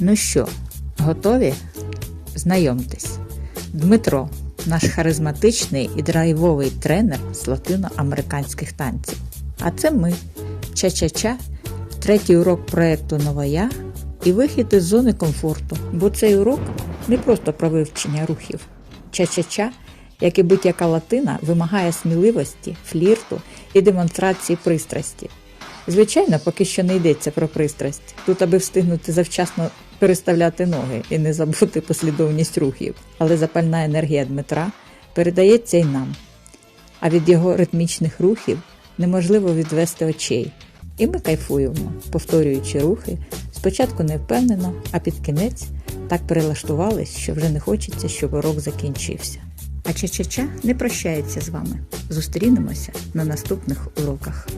Ну що, готові? Знайомтесь. Дмитро, наш харизматичний і драйвовий тренер з латиноамериканських танців. А це ми, Ча-Ча-Ча, третій урок проєкту Новая і вихід із зони комфорту, бо цей урок не просто про вивчення рухів. Ча-Ча-Ча, як і будь-яка латина, вимагає сміливості, флірту і демонстрації пристрасті. Звичайно, поки що не йдеться про пристрасть. Тут, аби встигнути завчасно переставляти ноги і не забути послідовність рухів. Але запальна енергія Дмитра передається й нам. А від його ритмічних рухів неможливо відвести очей. І ми кайфуємо, повторюючи рухи, спочатку не впевнено, а під кінець так перелаштувались, що вже не хочеться, щоб урок закінчився. А Ча-Ча-Ча не прощається з вами. Зустрінемося на наступних уроках.